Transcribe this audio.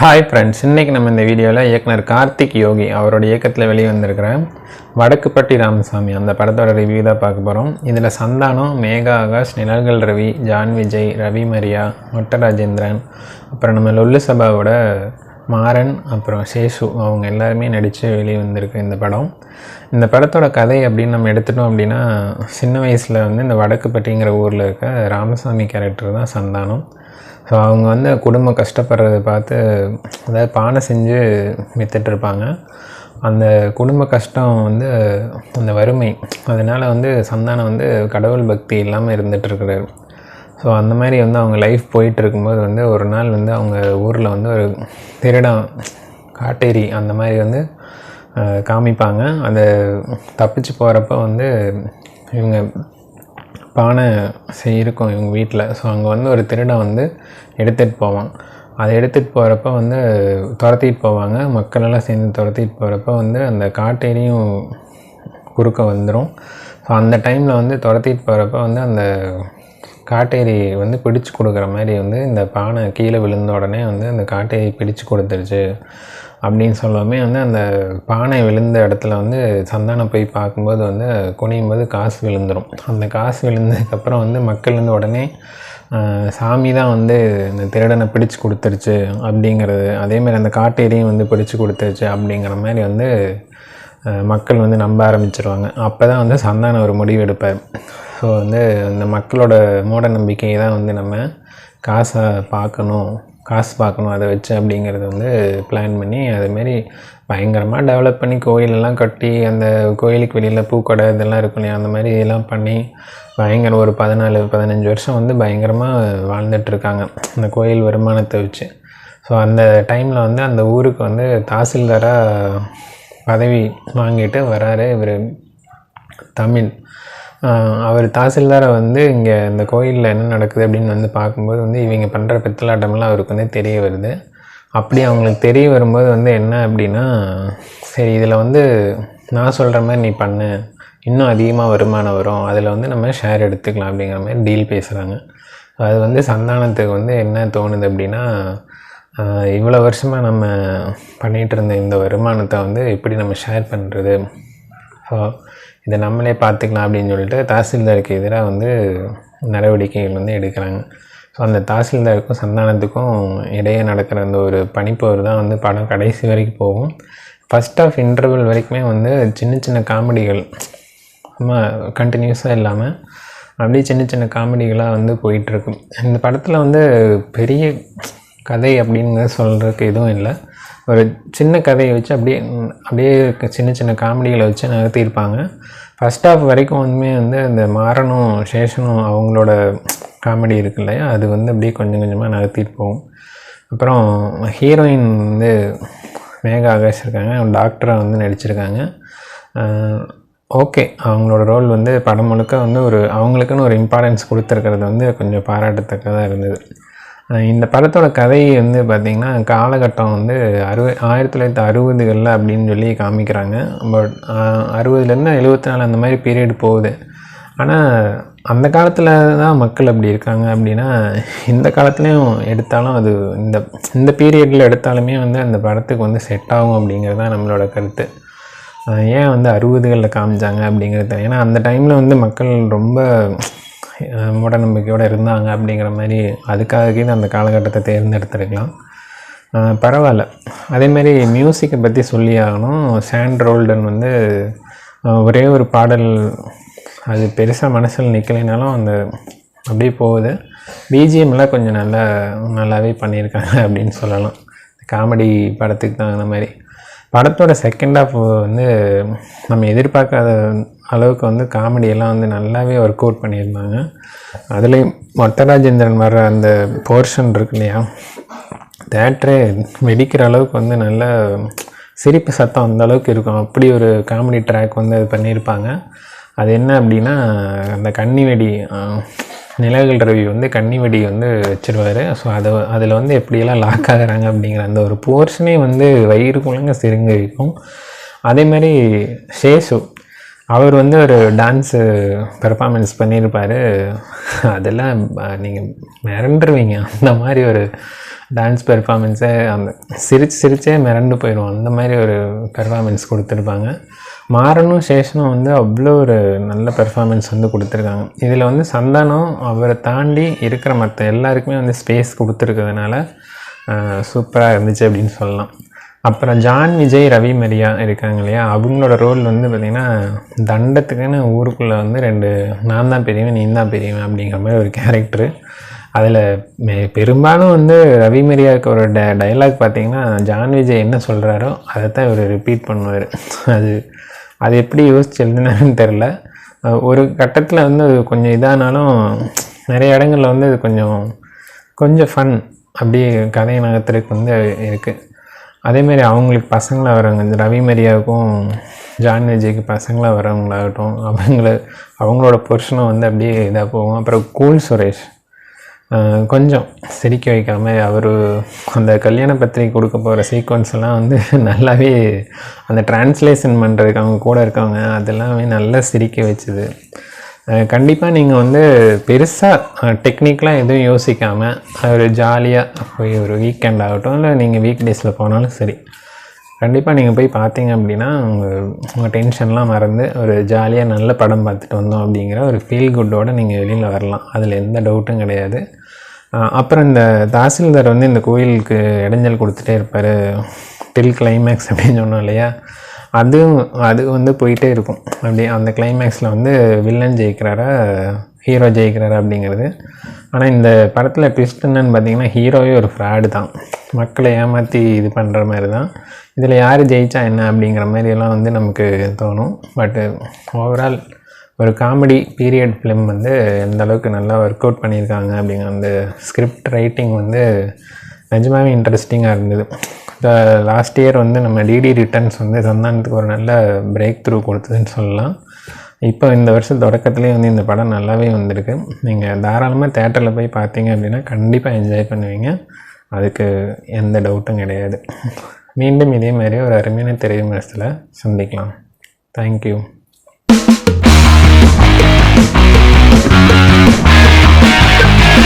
Hi friends இன்றைக்கி நம்ம இந்த வீடியோவில் இயக்குனர் கார்த்திக் யோகி அவரோட இயக்கத்தில் வெளியே வந்திருக்கிற வடக்குப்பட்டி ராமசாமி அந்த படத்தோட ரிவ்யூ தான் பார்க்க போகிறோம் இதில் சந்தானம் மேகா ஆகாஷ் நிழல்கள் ரவி ஜான் விஜய் ரவி மரியா மொட்ட ராஜேந்திரன் அப்புறம் நம்ம லொல்லு சபாவோட மாறன் அப்புறம் சேஷு அவங்க எல்லாருமே நடித்து வெளியே வந்திருக்கு இந்த படம். இந்த படத்தோட கதை அப்படின்னு நம்ம எடுத்துட்டோம் அப்படின்னா சின்ன வயசில் வந்து இந்த வடக்குப்பட்டிங்கிற ஊரில் இருக்க ராமசாமி கேரக்டர் தான் சந்தானம். ஸோ அவங்க வந்து குடும்பம் கஷ்டப்படுறத பார்த்து அதாவது பானை செஞ்சு வித்துட்டு இருப்பாங்க அந்த குடும்ப கஷ்டம் வந்து அந்த வறுமை அதனால் வந்து சந்தானம் வந்து கடவுள் பக்தி இல்லாமல் இருந்துகிட்ருக்கிறாரு ஸோ அந்த மாதிரி வந்து அவங்க லைஃப் போயிட்டு இருக்கும்போது வந்து ஒரு நாள் வந்து அவங்க ஊரில் வந்து ஒரு திருடம் காட்டேரி அந்த மாதிரி வந்து காமிப்பாங்க. அந்த தப்பிச்சு போகிறப்ப வந்து இவங்க பானை செய் இருக்கும் இவங்க வீட்டில் ஸோ அங்கே வந்து ஒரு திருடன் வந்து எடுத்துகிட்டு போவான். அதை எடுத்துகிட்டு போகிறப்ப வந்து துரத்திட்டு போவாங்க. மக்களெல்லாம் சேர்ந்து துரத்திட்டு போகிறப்ப வந்து அந்த காட்டேரியும் குறுக்க வந்துடும் ஸோ அந்த டைமில் வந்து துரத்திட்டு போகிறப்ப வந்து அந்த காட்டேரி வந்து பிடிச்சு கொடுக்குற மாதிரி வந்து இந்த பானை கீழே விழுந்த உடனே வந்து அந்த காட்டேரி பிடிச்சு கொடுத்துருச்சு. அப்படின்னு சொல்லவுமே வந்து அந்த பானை விழுந்த இடத்துல வந்து சந்தானம் போய் பார்க்கும்போது வந்து குனியும் போது காசு விழுந்துடும் அந்த காசு விழுந்ததுக்கப்புறம் வந்து மக்கள் வந்து உடனே சாமி தான் வந்து இந்த திருடனை பிடிச்சு கொடுத்துருச்சு அப்படிங்கிறது அதேமாதிரி அந்த காட்டேரியும் வந்து பிடிச்சு கொடுத்துருச்சு அப்படிங்கிற மாதிரி வந்து மக்கள் வந்து நம்ப ஆரம்பிச்சிருவாங்க. அப்போ தான் வந்து சந்தானம் ஒரு முடிவு எடுப்பார். ஸோ வந்து அந்த மக்களோட மூட நம்பிக்கையை தான் வந்து நம்ம காசை பார்க்கணும். காசு பார்க்கணும் அதை வச்சு அப்படிங்கிறத வந்து பிளான் பண்ணி அதுமாரி பயங்கரமாக டெவலப் பண்ணி கோயிலெல்லாம் கட்டி அந்த கோயிலுக்கு வெளியில் பூக்கடை இதெல்லாம் இருக்கும் இல்லையா அந்த மாதிரி இதெல்லாம் பண்ணி பயங்கர ஒரு பதினாலு பதினஞ்சு வருஷம் வந்து பயங்கரமாக வாழ்ந்துட்டுருக்காங்க அந்த கோயில் வருமானத்தை வச்சு. ஸோ அந்த டைமில் வந்து அந்த ஊருக்கு வந்து தாசில்தாராக பதவி வாங்கிட்டு வராரு இவர் தமிழ். அவர் தாசில்தாரை வந்து இங்கே இந்த கோயிலில் என்ன நடக்குது அப்படின்னு வந்து பார்க்கும்போது வந்து இவங்க பண்ணுற பித்தலாட்டம்லாம் அவருக்கு வந்து தெரிய வருது. அப்படி அவங்களுக்கு தெரிய வரும்போது வந்து என்ன அப்படின்னா சரி இதில் வந்து நான் சொல்கிற மாதிரி நீ பண்ணு. இன்னும் அதிகமாக வருமானம் வரும். அதில் வந்து நம்ம ஷேர் எடுத்துக்கலாம் அப்படிங்கிற மாதிரி டீல் பேசுகிறாங்க அது வந்து சந்தானத்துக்கு வந்து என்ன தோணுது அப்படின்னா இவ்வளோ வருஷமாக நம்ம பண்ணிகிட்டு இருந்த இந்த வருமானத்தை வந்து எப்படி நம்ம ஷேர் பண்ணுறது இதை நம்மளே பார்த்துக்கலாம் அப்படின்னு சொல்லிட்டு தாசில்தாருக்கு எதிராக வந்து நடவடிக்கைகள் வந்து எடுக்கிறாங்க. ஸோ அந்த தாசில்தாருக்கும் சந்தானத்துக்கும் இடையே நடக்கிற அந்த ஒரு பனிப்போர் தான் வந்து படம் கடைசி வரைக்கும் போகும். ஃபஸ்ட் ஆஃப் இன்டர்வல் வரைக்குமே வந்து சின்ன சின்ன காமெடிகள் சும்மா கண்டினியூஸாக இல்லாமல் அப்படியே சின்ன சின்ன காமெடிகளாக வந்து போயிட்டுருக்கு இந்த படத்தில் வந்து பெரிய கதை அப்படிங்கிற சொல்கிறதுக்கு எதுவும் இல்லை. ஒரு சின்ன கதையை வச்சு அப்படியே அப்படியே சின்ன சின்ன காமெடிகளை வச்சு நகர்த்தியிருப்பாங்க ஃபஸ்ட் ஆஃப் வரைக்கும் வந்துமே வந்து அந்த மாறனும் சேஷனும் அவங்களோட காமெடி இருக்கு இல்லையா? அது வந்து அப்படியே கொஞ்சம் கொஞ்சமாக நகர்த்திட்டு போகும். அப்புறம் ஹீரோயின் வந்து மேகா ஆகாஷ் இருக்காங்க. டாக்டராக வந்து நடிச்சிருக்காங்க. ஓகே அவங்களோட ரோல் வந்து படம் முழுக்க வந்து ஒரு அவங்களுக்குன்னு ஒரு இம்பார்ட்டன்ஸ் கொடுத்துருக்கிறது வந்து கொஞ்சம் பாராட்டத்தக்கதாக இருந்தது. இந்த படத்தோட கதை வந்து பார்த்திங்கன்னா காலகட்டம் வந்து அறுபது ஆயிரத்தி தொள்ளாயிரத்தி அறுபதுகளில் அப்படின்னு சொல்லி காமிக்கிறாங்க. பட் அறுபதுலேருந்து எழுபத்தி நாலு அந்த மாதிரி பீரியட் போகுது. ஆனால் அந்த காலத்தில் தான் மக்கள் அப்படி இருக்காங்க அப்படின்னா இந்த காலத்துலேயும் எடுத்தாலும் அது இந்த இந்த பீரியடில் எடுத்தாலுமே வந்து அந்த படத்துக்கு வந்து செட் ஆகும் அப்படிங்கிறது தான் நம்மளோட கருத்து. ஏன் வந்து அறுபதுகளில் காமிச்சாங்க அப்படிங்கிறது ஏன்னா அந்த டைமில் வந்து மக்கள் ரொம்ப மூட மூடநம்பிக்கையோடு இருந்தாங்க அப்படிங்கிற மாதிரி அதுக்காக கீழே அந்த காலகட்டத்தை தேர்ந்தெடுத்துருக்கலாம். பரவாயில்ல. அதேமாரி மியூசிக்கை பற்றி சொல்லி ஆகணும். சாண்ட் ரோல்டன் வந்து ஒரே ஒரு பாடல் அது பெருசாக மனசில் நிற்கலைனாலும் அந்த அப்படியே போகுது. பிஜிஎம்லாம் கொஞ்சம் நல்லா நல்லாவே பண்ணியிருக்காங்க அப்படின்னு சொல்லலாம். காமெடி படத்துக்கு தகுந்த மாதிரி. படத்தோட செகண்ட் ஹாஃப் வந்து நம்ம எதிர்பார்க்காத அளவுக்கு வந்து காமெடியெல்லாம் வந்து நல்லாவே ஒர்க் அவுட் பண்ணியிருந்தாங்க. அதுலேயும் மொட்டராஜேந்திரன் வர்ற அந்த போர்ஷன் இருக்கு இல்லையா? தேட்டரே வெடிக்கிற அளவுக்கு வந்து நல்ல சிரிப்பு சத்தம் அந்த அளவுக்கு இருக்கும். அப்படி ஒரு காமெடி ட்ராக் வந்து அது பண்ணியிருப்பாங்க. அது என்ன அப்படின்னா அந்த கன்னி வெடி ஆஹ், ரவி வந்து கன்னி வெடி வந்து வச்சுருவார். ஸோ அதை அதில் வந்து எப்படியெல்லாம் லாக் ஆகுறாங்க அப்படிங்கிற அந்த ஒரு போர்ஷனே வந்து வயிறு குழங்க சிறுங்க வைக்கும் அதே மாதிரி சேஷு அவர் வந்து ஒரு டான்ஸு பெர்ஃபார்மன்ஸ் பண்ணியிருப்பார். அதெல்லாம் நீங்கள் மிரண்டுருவீங்க. அந்த மாதிரி ஒரு டான்ஸ் பெர்ஃபார்மன்ஸே அந்த சிரிச்சு சிரிச்சே மிரண்டு போயிடும் அந்த மாதிரி ஒரு பெர்ஃபார்மன்ஸ் கொடுத்துருப்பாங்க. மாறனும் சேஷனும் வந்து அவ்வளோ ஒரு நல்ல பெர்ஃபார்மன்ஸ் வந்து கொடுத்துருக்காங்க. இதில் வந்து சந்தானம் அவரை தாண்டி இருக்கிற மற்ற எல்லாருக்குமே வந்து ஸ்பேஸ் கொடுத்துருக்கிறதுனால சூப்பராக இருந்துச்சு அப்படின்னு சொல்லலாம். அப்புறம் ஜான் விஜய் ரவி மரியா இருக்காங்க இல்லையா? அவங்களோட ரோல் வந்து பார்த்திங்கன்னா தண்டத்துக்குன்னு ஊருக்குள்ளே வந்து ரெண்டு நான் தான் பெரியவன் நீ தான் பெரியவன் அப்படிங்கிற மாதிரி ஒரு கேரக்டரு அதில் பெரும்பாலும் வந்து ரவி மரியாவுக்கு ஒரு ட டைலாக் பார்த்தீங்கன்னா ஜான் விஜய் என்ன சொல்கிறாரோ அதை தான் இவர் ரிப்பீட் பண்ணுவார். அது அது எப்படி யோசிச்சு எழுதினாருன்னு தெரில ஒரு கட்டத்தில் வந்து அது கொஞ்சம் இதானாலும் நிறைய இடங்களில் வந்து அது கொஞ்சம் கொஞ்சம் ஃபன் அப்படியே கதை நகர்த்துறதுக்கு வந்து இருக்குது அதேமாரி அவங்களுக்கு பசங்களாக வரவங்க இந்த ரவி மரியாவுக்கும் ஜான் விஜய்க்கு பசங்களாக வரவங்களாகட்டும் அவங்கள அவங்களோட புருஷனும் வந்து அப்படியே இதாக போகும். அப்புறம் கூல் சுரேஷ். கொஞ்சம் சிரிக்க வைக்காமல் அவர் அந்த கல்யாண பத்திரிக்கை கொடுக்க போகிற சீக்வன்ஸ் எல்லாம் வந்து நல்லாவே அந்த டிரான்ஸ்லேஷன் பண்ணுறதுக்கு அவங்க கூட இருக்கவங்க அதெல்லாமே நல்லா சிரிக்க வச்சுது. கண்டிப்பாக நீங்கள் வந்து பெருசாக டெக்னிக்கலாக எதுவும் யோசிக்காமல் ஒரு ஜாலியாக போய் ஒரு வீக்கெண்ட் ஆகட்டும் இல்லை நீங்கள் வீக் டேஸில் போனாலும் சரி கண்டிப்பாக நீங்கள் போய் பார்த்தீங்க அப்படின்னா உங்கள் உங்கள் டென்ஷன்லாம் மறந்து ஒரு ஜாலியாக நல்ல படம் பார்த்துட்டு வந்தோம் அப்படிங்கிற ஒரு ஃபீல் குட்டோடு நீங்கள் வெளியில் வரலாம். அதில் எந்த டவுட்டும் கிடையாது. அப்புறம் இந்த தாசில்தார் வந்து இந்த கோயிலுக்கு இடைஞ்சல் கொடுத்துட்டே இருப்பார் டில் கிளைமேக்ஸ் அப்படின்னு சொன்னோம் இல்லையா? அதுவும் அது வந்து போயிட்டே இருக்கும். அப்படியே அந்த கிளைமேக்ஸில் வந்து வில்லன் ஜெயிக்கிறாரா ஹீரோ ஜெயிக்கிறாரா அப்படிங்கிறது. ஆனால் இந்த படத்தில் ட்விஸ்ட் என்னன்னு பார்த்தீங்கன்னா ஹீரோவே ஒரு ஃப்ராடு தான். மக்களை ஏமாற்றி இது பண்ணுற மாதிரி தான் இதில் யார் ஜெயித்தா என்ன அப்படிங்கிற மாதிரியெல்லாம் வந்து நமக்கு தோணும். பட்டு ஓவரால் ஒரு காமெடி பீரியட் ஃபிலிம் வந்து எந்த அளவுக்கு நல்லா ஒர்க் அவுட் பண்ணியிருக்காங்க அப்படிங்கிற அந்த ஸ்கிரிப்ட் ரைட்டிங் வந்து நிஜமாகவே இன்ட்ரெஸ்டிங்காக இருந்தது. இப்போ லாஸ்ட் இயர் வந்து நம்ம டிடி ரிட்டர்ன்ஸ் வந்து சந்தானத்துக்கு ஒரு நல்ல பிரேக் த்ரூ கொடுத்ததுன்னு சொல்லலாம். இப்போ இந்த வருஷம் தொடக்கத்துலேயே வந்து இந்த படம் நல்லாவே வந்திருக்கு. நீங்கள் தாராளமாக தேட்டரில் போய் பார்த்தீங்க அப்படின்னா கண்டிப்பாக என்ஜாய் பண்ணுவீங்க. அதுக்கு எந்த டவுட்டும் கிடையாது. மீண்டும் இதே மாதிரி ஒரு அருமையான திரை விமர்சனத்தில் சந்திக்கலாம் தேங்க்யூ